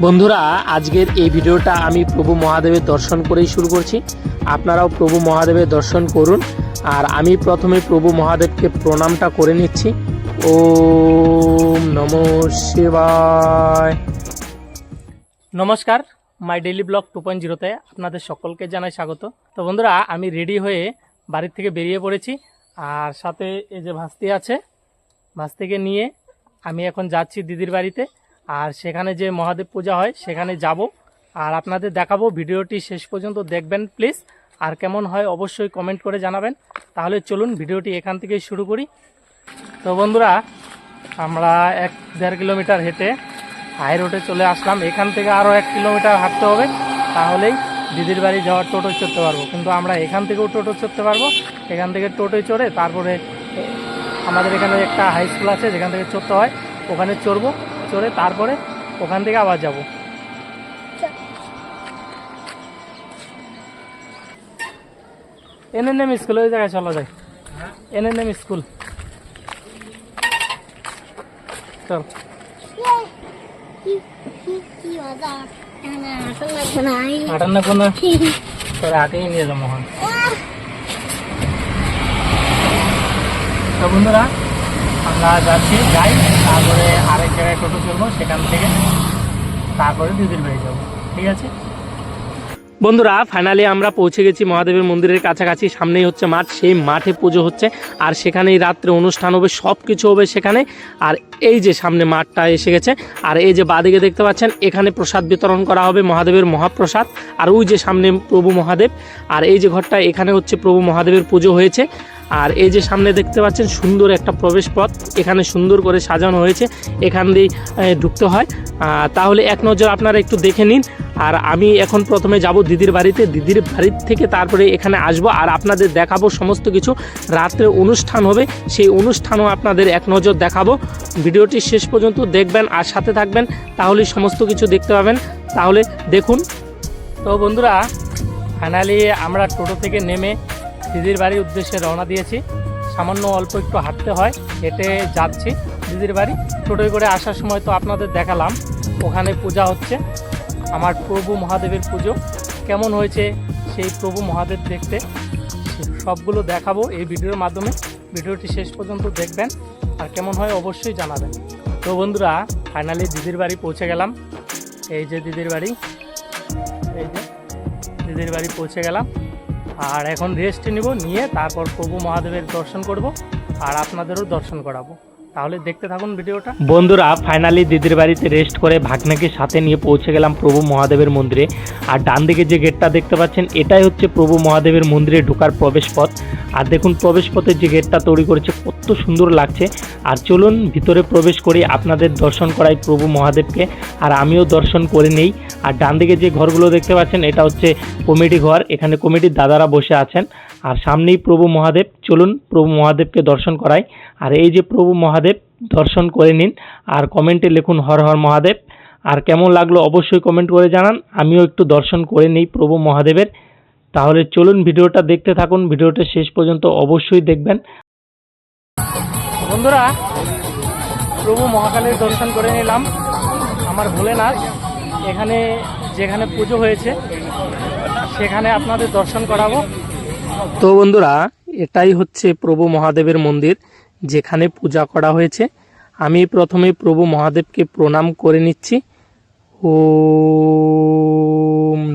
বন্ধুরা, আজকের এই ভিডিওটা আমি প্রভু মহাদেবের দর্শন করেই শুরু করছি। আপনারাও প্রভু মহাদেবের দর্শন করুন। আর আমি প্রথমে প্রভু মহাদেবকে প্রণামটা করে নিচ্ছি। ও নম শিবায়। নমস্কার, my daily blog two point জিরোতে আপনাদের সকলকে জানাই স্বাগত। তো বন্ধুরা, আমি রেডি হয়ে বাড়ির থেকে বেরিয়ে পড়েছি। আর সাথে এই যে ভাস্তি আছে, ভাস্তিকে নিয়ে আমি এখন যাচ্ছি দিদির বাড়িতে। আর সেখানে যে মহাদেব পূজা হয়, সেখানে যাব। আর আপনাদের দেখাবো, ভিডিওটি শেষ পর্যন্ত দেখবেন, প্লিজ। আর কেমন হয় অবশ্যই কমেন্ট করে জানাবেন। তাহলে চলুন ভিডিওটি এখান থেকেই শুরু করি। তো বন্ধুরা, আমরা এক দেড় কিলোমিটার হেঁটে হাই রোডে চলে আসলাম। এখান থেকে আরও এক কিলোমিটার হাঁটতে হবে। তাহলেই দিদির বাড়ি যাওয়ার টোটো চড়তে পারব। কিন্তু আমরা এখান থেকেও টোটো চড়তে পারব। এখান থেকে টোটোয় চড়ে তারপরে আমাদের এখানে একটা হাই স্কুল আছে, যেখান থেকে চড়তে হয়, ওখানে চড়বো। চড়ে তারপরে ওখান থেকে আবার যাব। এন এন এম স্কুল ওই জায়গায় চলা যায় এন এন এম স্কুল। চল। হাঁটার কোনো তোর হাটেই নিয়ে যাব মোহন। তো বন্ধুরা আমরা যাচ্ছি, যাই, তারপরে আরেক জায়গায় টোটো চলবো সেখান থেকে তারপরে দিদির বাড়ি যাব। ঠিক আছে? বন্ধুরা ফাইনালি আমরা পৌঁছে গেছি মহাদেবের মন্দিরের কাছাকাছি, সামনেই হচ্ছে মাঠ, সেই মাঠে পুজো হচ্ছে, আর সেখানেই রাত্রে অনুষ্ঠান হবে সব কিছু হবে সেখানে। আর এই যে সামনে মাঠটা এসে গেছে, আর এই যে বাদিকে দেখতে পাচ্ছেন, এখানে প্রসাদ বিতরণ করা হবে মহাদেবের মহাপ্রসাদ, আর ওই যে সামনে প্রভু মহাদেব, আর এই যে ঘরটা, এখানে হচ্ছে প্রভু মহাদেবের পুজো হয়েছে। আর এই যে সামনে দেখতে পাচ্ছেন সুন্দর একটা প্রবেশ পথ এখানে সুন্দর করে সাজানো হয়েছে, এখান দিয়ে ঢুকতে হয়। তাহলে এক নজর আপনারা একটু দেখে নিন। আর আমি এখন প্রথমে যাব দিদির বাড়িতে, দিদির বাড়ির থেকে তারপরে এখানে আসব আর আপনাদের দেখাবো সমস্ত কিছু। রাত্রে অনুষ্ঠান হবে, সেই অনুষ্ঠানও আপনাদের এক নজর দেখাবো। ভিডিওটি শেষ পর্যন্ত দেখবেন আর সাথে থাকবেন তাহলে সমস্ত কিছু দেখতে পাবেন। তাহলে দেখুন। তো বন্ধুরা, ফাইনালি আমরা টোটো থেকে নেমে দিদির বাড়ির উদ্দেশ্যে রওনা দিয়েছি। সামান্য অল্প একটু হাঁটতে হয়, হেঁটে যাচ্ছি দিদির বাড়ি। টোটোয় করে আসার সময় তো আপনাদের দেখালাম, ওখানে পূজা হচ্ছে। আমার প্রভু মহাদেবের পুজো। কেমন হয়েছে সেই প্রভু মহাদেব দেখতে, সবগুলো দেখাবো এই ভিডিওর মাধ্যমে। ভিডিওটি শেষ পর্যন্ত দেখবেন, আর কেমন হয় অবশ্যই জানাবেন। তো বন্ধুরা ফাইনালি দিদির বাড়ি পৌঁছে গেলাম। এই যে দিদির বাড়ি, এই যে দিদির বাড়ি পৌঁছে গেলাম। আর এখন রেস্ট নিব নিয়ে তারপর প্রভু মহাদেবের দর্শন করব আর আপনাদেরও দর্শন করাবো। তাহলে দেখতে থাকুন ভিডিওটা। বন্ধুরা ফাইনালি দিদির বাড়িতে রেস্ট করে ভাগ্নাকে সাথে নিয়ে পৌঁছে গেলাম প্রভু মহাদেবের মন্দিরে। আর ডান দিকে যে গেটটা দেখতে পাচ্ছেন, এটাই হচ্ছে প্রভু মহাদেবের মন্দিরে ঢোকার প্রবেশ পথ আর দেখুন প্রবেশ পথের যে গেটটা তৈরি করেছে, কত সুন্দর লাগছে। আর চলুন ভিতরে প্রবেশ করি, আপনাদের দর্শন করাই প্রভু মহাদেবকে। আর আমিও দর্শন করে নেই। আর ডান দিকে যে ঘরগুলো দেখতে পাচ্ছেন, এটা হচ্ছে কমিটি ঘর। এখানে কমিটির দাদারা বসে আছেন। আর সামনেই প্রভু মহাদেব। চলুন প্রভু মহাদেবকে দর্শন করাই। আর এই যে প্রভু মহাদেব, দর্শন করে নিন। আর কমেন্টে লিখুন, হর হর মহাদেব। আর কেমন লাগল অবশ্যই কমেন্ট করে জানান। আমিও একটু দর্শন করে নিই প্রভু মহাদেবের। তাহলে চলুন ভিডিওটা দেখতে থাকুন। ভিডিওটা শেষ পর্যন্ত অবশ্যই দেখবেন। বন্ধুরা, প্রভু মহাকালের দর্শন করে নিলাম। আমার ভোলেনাথ এখানে যেখানে পুজো হয়েছে, সেখানে আপনাদের দর্শন করাবো। তো বন্ধুরা, এটাই হচ্ছে প্রভু মহাদেবের মন্দির, যেখানে পূজা করা হয়েছে। আমি প্রথমে প্রভু মহাদেবকে প্রণাম করে নিচ্ছি। ওম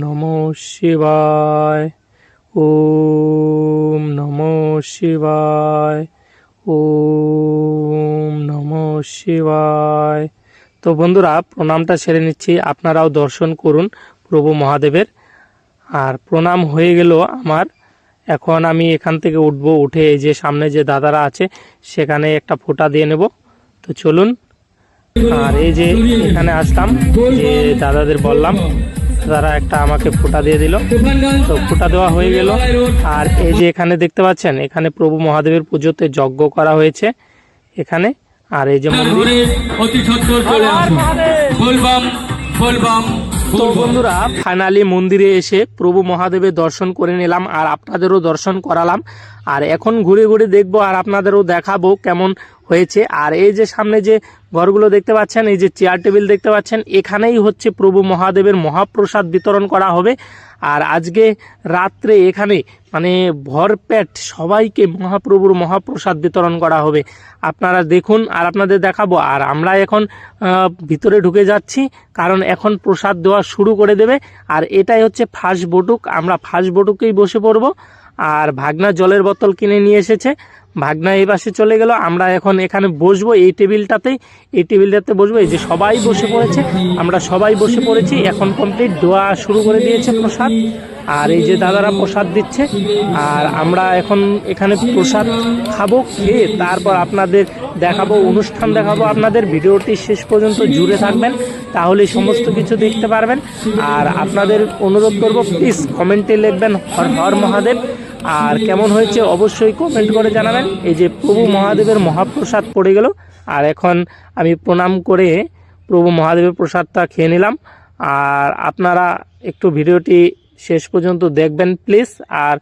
নম শিবায় ও নম শিবায় ও নম শিবায়। তো বন্ধুরা, প্রণামটা সেরে নিচ্ছি। আপনারাও দর্শন করুন প্রভু মহাদেবের। আর প্রণাম হয়ে গেল আমার এখন আমি এখান থেকে উঠব উঠে এই যে সামনে যে দাদারা আছে সেখানে একটা ফোঁটা দিয়ে নেব। তো চলুন আর এই যে এখানে আসলাম যে দাদাদের বললাম তারা একটা আমাকে ফোঁটা দিয়ে দিল। তো ফোঁটা দেওয়া হয়ে গেল। আর এই যে এখানে দেখতে পাচ্ছেন এখানে প্রভু মহাদেবের পুজোতে যজ্ঞ করা হয়েছে এখানে। আর এই যে মন্দির অতি সত্তর তো বন্ধুরা ফাইনালি মন্দিরে এসে প্রভু মহাদেবের দর্শন করে নিলাম আর আপনাদেরও দর্শন করালাম। আর এখন ঘুরে ঘুরে দেখব আর আপনাদেরও দেখাবো কেমন হয়েছে। আর এই যে সামনে যে ঘরগুলো দেখতে পাচ্ছেন এই যে চেয়ার টেবিল দেখতে পাচ্ছেন এখানেই হচ্ছে প্রভু মহাদেবের মহাপ্রসাদ বিতরণ করা হবে। আর আজকে রাত্রে এখানে মানে ভরপেট সবাইকে মহাপ্রভুর মহাপ্রসাদ বিতরণ করা হবে। আপনারা দেখুন আর আপনাদের দেখাবো। আর আমরা এখন ভিতরে ঢুকে যাচ্ছি, কারণ এখন প্রসাদ দেওয়া শুরু করে দেবে। আর এটাই হচ্ছে ফার্স্ট বটুক। আমরা ফার্স্ট বটুকেই বসে পড়ব। আর ভাগনা জলের বোতল কিনে নিয়ে এসেছে। ভাগনা এই পাশে চলে গেল। আমরা এখন এখানে বসবো এই টেবিলটাতেই এই টেবিলটাতে বসবো। এই যে সবাই বসে পড়েছে। আমরা সবাই বসে পড়েছি। এখন কমপ্লিট দোয়া শুরু করে দিয়েছে প্রসাদ। আর এই যে দাদারা প্রসাদ দিচ্ছে। আর আমরা এখন এখানে প্রসাদ খাব, খেয়ে তারপর আপনাদের দেখাবো, অনুষ্ঠান দেখাবো। আপনাদের ভিডিওটি শেষ পর্যন্ত জুড়ে থাকবেন। তাহলে সমস্ত কিছু দেখতে পারবেন। আর আপনাদের অনুরোধ করব প্লিজ কমেন্টে লিখবেন, হর হর মহাদেব। আর কেমন হয়েছে অবশ্যই কমেন্ট করে জানাবেন। এই যে প্রভু মহাদেবের মহাপ্রসাদ পড়ে গেল, আর এখন আমি প্রণাম করে প্রভু মহাদেবের প্রসাদটা খেয়ে নিলাম। আর আপনারা একটু ভিডিওটি শেষ পর্যন্ত দেখবেন প্লিজ আর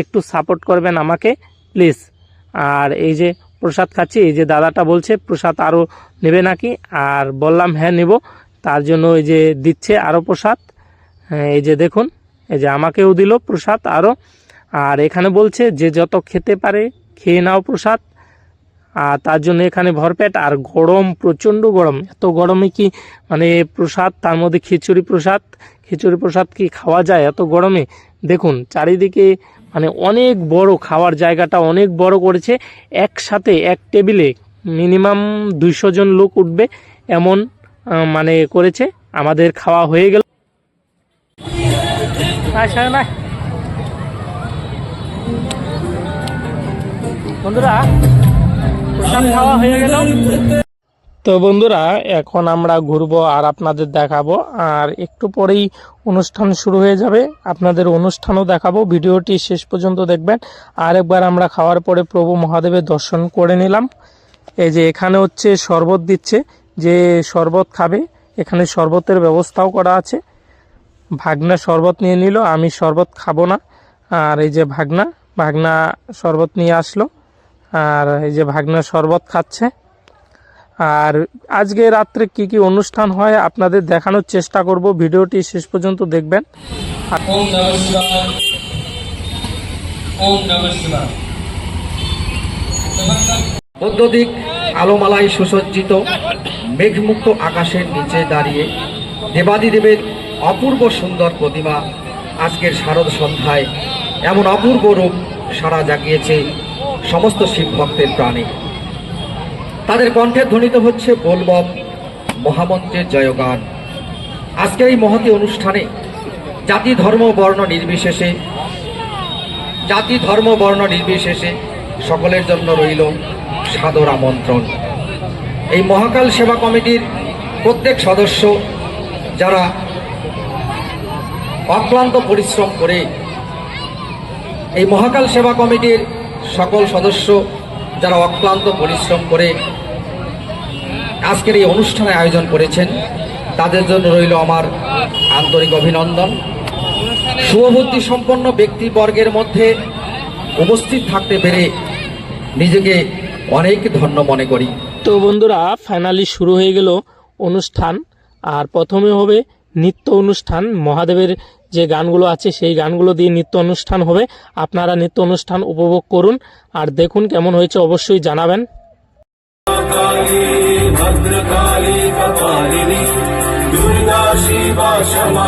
একটু সাপোর্ট করবেন আমাকে প্লিজ আর এই যে প্রসাদ খাচ্ছি, এই যে দাদাটা বলছে প্রসাদ আরও নেবে নাকি? আর বললাম হ্যাঁ নেব। তার জন্য এই যে দিচ্ছে আরও প্রসাদ। এই যে দেখুন, এই যে আমাকেও দিল প্রসাদ আরও আর এখানে বলছে যে যত খেতে পারে, খেয়ে নাও প্রসাদ। আর তার জন্য এখানে ভরপেট, আর গরম, প্রচণ্ড গরম। এত গরমে কি মানে প্রসাদ, তার মধ্যে খিচুড়ি প্রসাদ খিচুড়ি প্রসাদ কি খাওয়া যায় এত গরমে? দেখুন, চারিদিকে মানে অনেক বড় খাওয়ার জায়গাটা অনেক বড় করেছে। একসাথে এক টেবিলে মিনিমাম দুইশো জন লোক উঠবে, এমন মানে করেছে। আমাদের খাওয়া হয়ে গেল। না বন্ধুরা, প্রসাদ খাওয়া হয়ে গেল। তো বন্ধুরা, এখন আমরা ঘুরবো আর আপনাদের দেখাবো। আর একটু পরেই অনুষ্ঠান শুরু হয়ে যাবে। আপনাদের অনুষ্ঠানও দেখাবো। ভিডিওটি শেষ পর্যন্ত দেখবেন। আর একবার আমরা খাওয়ার পরে প্রভু মহাদেবের দর্শন করে নিলাম। এই যে এখানে হচ্ছে শরবত দিচ্ছে। যে শরবত খাবে, এখানে শরবতের ব্যবস্থাও করা আছে। ভাগনা শরবত নিয়ে নিল। আমি শরবত খাব না। আর এই যে ভাগনা ভাগনা শরবত নিয়ে আসলো। আর এই যে ভাগ্নার শরবত খাচ্ছে। আর আজকে রাত্রে কি কি অনুষ্ঠান হয় আপনাদের দেখানোর চেষ্টা করব। ভিডিওটি শেষ পর্যন্ত দেখবেন। অত্যধিক আলোমালায় সুসজ্জিত মেঘমুক্ত আকাশের নিচে দাঁড়িয়ে দেবাদিদেবের অপূর্ব সুন্দর প্রতিমা আজকের শারদ সন্ধ্যায় এমন অপূর্ব রূপ সারা জাগিয়েছে। সমস্ত শিব ভক্তের প্রাণে। তাদের কণ্ঠে ধ্বনিত হচ্ছে বোলবম মহামন্ত্রের জয়গান। আজকের এই মহতি অনুষ্ঠানে জাতি, ধর্ম, বর্ণ নির্বিশেষে, জাতি, ধর্ম, বর্ণ নির্বিশেষে সকলের জন্য রইল সাদর আমন্ত্রণ। এই মহাকাল সেবা কমিটির প্রত্যেক সদস্য যারা অক্লান্ত পরিশ্রম করে এই মহাকাল সেবা কমিটির সকল সদস্য যারা অক্লান্ত পরিশ্রম করে আজকের এই অনুষ্ঠানে আয়োজন করেছেন, তাদের জন্য রইল আমার আন্তরিক অভিনন্দন। শুভবুদ্ধি সম্পন্ন ব্যক্তিবর্গের মধ্যে উপস্থিত থাকতে পেরে নিজেকে অনেক ধন্য মনে করি। তো বন্ধুরা ফাইনালি শুরু হয়ে গেল অনুষ্ঠান। আর প্রথমে হবে নৃত্য অনুষ্ঠান মহাদেবের যে গানগুলো আছে সেই গানগুলো দিয়ে নৃত্য অনুষ্ঠান হবে আপনারা নৃত্য অনুষ্ঠান উপভোগ করুন আর দেখুন কেমন হয়েছে অবশ্যই জানাবেন भद्रकाली कपालिनी दुर्गा शिवा क्षमा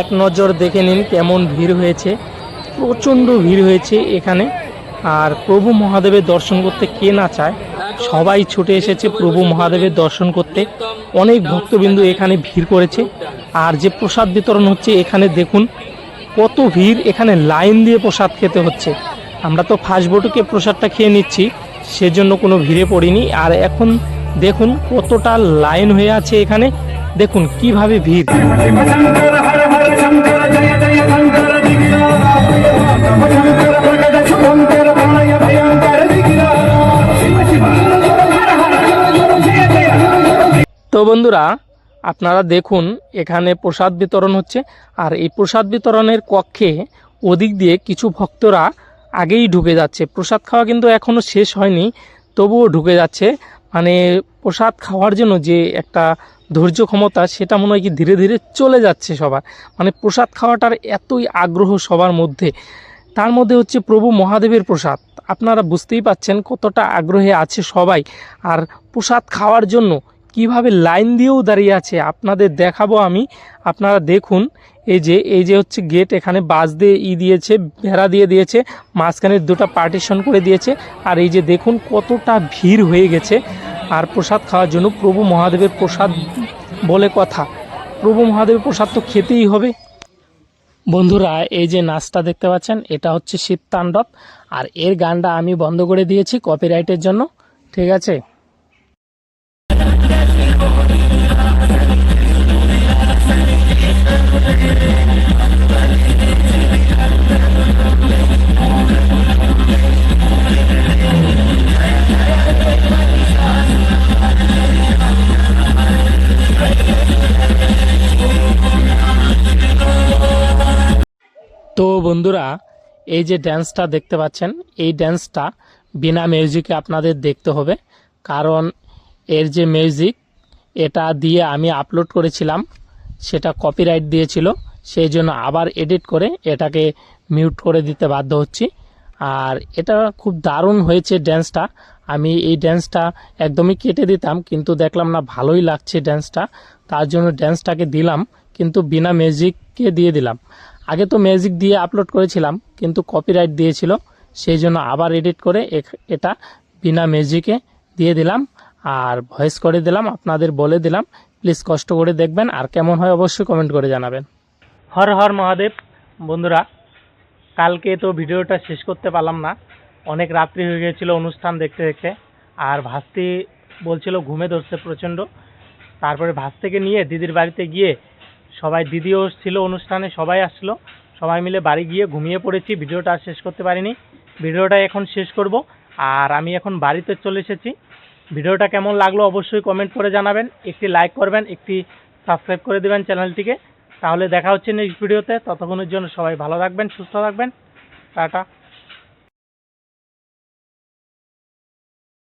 এক নজর দেখে নিন কেমন ভিড় হয়েছে। প্রচণ্ড ভিড় হয়েছে এখানে। আর প্রভু মহাদেবের দর্শন করতে কে না চায়, সবাই ছুটে এসেছে প্রভু মহাদেবের দর্শন করতে। অনেক ভক্তবিন্দু এখানে ভিড় করেছে। আর যে প্রসাদ বিতরণ হচ্ছে এখানে দেখুন, কত ভিড় এখানে লাইন দিয়ে প্রসাদ খেতে হচ্ছে। আমরা তো ফার্স্ট বটুকে প্রসাদটা খেয়ে নিচ্ছি, সেজন্য কোনো ভিড়ে পড়িনি। আর এখন দেখুন কতটা লাইন হয়ে আছে এখানে। দেখুন, কীভাবে ভিড়। তো বন্ধুরা, আপনারা দেখুন, এখানে প্রসাদ বিতরণ হচ্ছে। আর এই প্রসাদ বিতরণের কক্ষে ওদিক দিয়ে কিছু ভক্তরা আগেই ঢুকে যাচ্ছে। প্রসাদ খাওয়া কিন্তু এখনও শেষ হয়নি, তবুও ঢুকে যাচ্ছে। মানে প্রসাদ খাওয়ার জন্য যে একটা ধৈর্য ক্ষমতা, সেটা মনে হয় কি ধীরে ধীরে চলে যাচ্ছে সবার। মানে প্রসাদ খাওয়াটার এতই আগ্রহ সবার মধ্যে। তার মধ্যে হচ্ছে প্রভু মহাদেবের প্রসাদ। আপনারা বুঝতেই পাচ্ছেন কতটা আগ্রহে আছে সবাই। আর প্রসাদ খাওয়ার জন্য কীভাবে লাইন দিয়েও দাঁড়িয়ে আছে? আপনাদের দেখাবো আমি। আপনারা দেখুন, এই যে এই যে হচ্ছে গেট এখানে বাস দিয়ে ই দিয়েছে বেড়া দিয়ে দিয়েছে মাঝখানে দুটো পার্টিশন করে দিয়েছে। আর এই যে দেখুন, কতটা ভিড় হয়ে গেছে। আর প্রসাদ খাওয়ার জন্য প্রভু মহাদেবের প্রসাদ বলে কথা। প্রভু মহাদেবের প্রসাদ তো খেতেই হবে। বন্ধুরা, এই যে নাচটা দেখতে পাচ্ছেন, এটা হচ্ছে শীত তাণ্ডব আর এর গানটা আমি বন্ধ করে দিয়েছি কপিরাইটের জন্য। ঠিক আছে? এই যে ড্যান্সটা দেখতে পাচ্ছেন, এই ড্যান্সটা বিনা মিউজিকে আপনাদের দেখতে হবে। কারণ এর যে মিউজিক এটা দিয়ে আমি আপলোড করেছিলাম, সেটা কপিরাইট দিয়েছিল, সেই জন্য আবার এডিট করে এটাকে মিউট করে দিতে বাধ্য হচ্ছি। আর এটা খুব দারুণ হয়েছে ড্যান্সটা আমি এই ড্যান্সটা একদমই কেটে দিতাম, কিন্তু দেখলাম না ভালোই লাগছে ড্যান্সটা তার জন্য ড্যান্সটাকে দিলাম, কিন্তু বিনা মিউজিককে দিয়ে দিলাম। আগে তো ম্যাজিক দিয়ে আপলোড করেছিলাম, কিন্তু কপিরাইট দিয়েছিল, সেই জন্য আবার এডিট করে এটা বিনা মিউজিকে দিয়ে দিলাম, আর ভয়েস করে দিলাম, আপনাদের বলে দিলাম প্লিজ কষ্ট করে দেখবেন, আর কেমন হয় অবশ্যই কমেন্ট করে জানাবেন। হর হর মহাদেব, বন্ধুরা, কালকে তো ভিডিওটা শেষ করতে পারলাম না, অনেক রাত্রি হয়ে গিয়েছিল অনুষ্ঠান দেখতে দেখতে, আর ভাস্তি বলছিল ঘুমে ধরছে প্রচণ্ড, তারপরে ভাস্তিকে নিয়ে দিদির বাড়িতে গিয়ে সবাই দিদিও ছিল অনুষ্ঠানে, সবাই আসলো। সবাই মিলে বাড়ি গিয়ে ঘুমিয়ে পড়েছি, ভিডিওটা আর শেষ করতে পারিনি। ভিডিওটা এখন শেষ করব। আর আমি এখন বাড়িতে চলে এসেছি। ভিডিওটা কেমন লাগল অবশ্যই কমেন্ট করে জানাবেন। একটি লাইক করবেন, একটি সাবস্ক্রাইব করে দেবেন চ্যানেলটিকে। তাহলে দেখা হচ্ছে নেক্সট ভিডিওতে ততক্ষণের জন্য সবাই ভালো থাকবেন, সুস্থ থাকবেন। টাটা।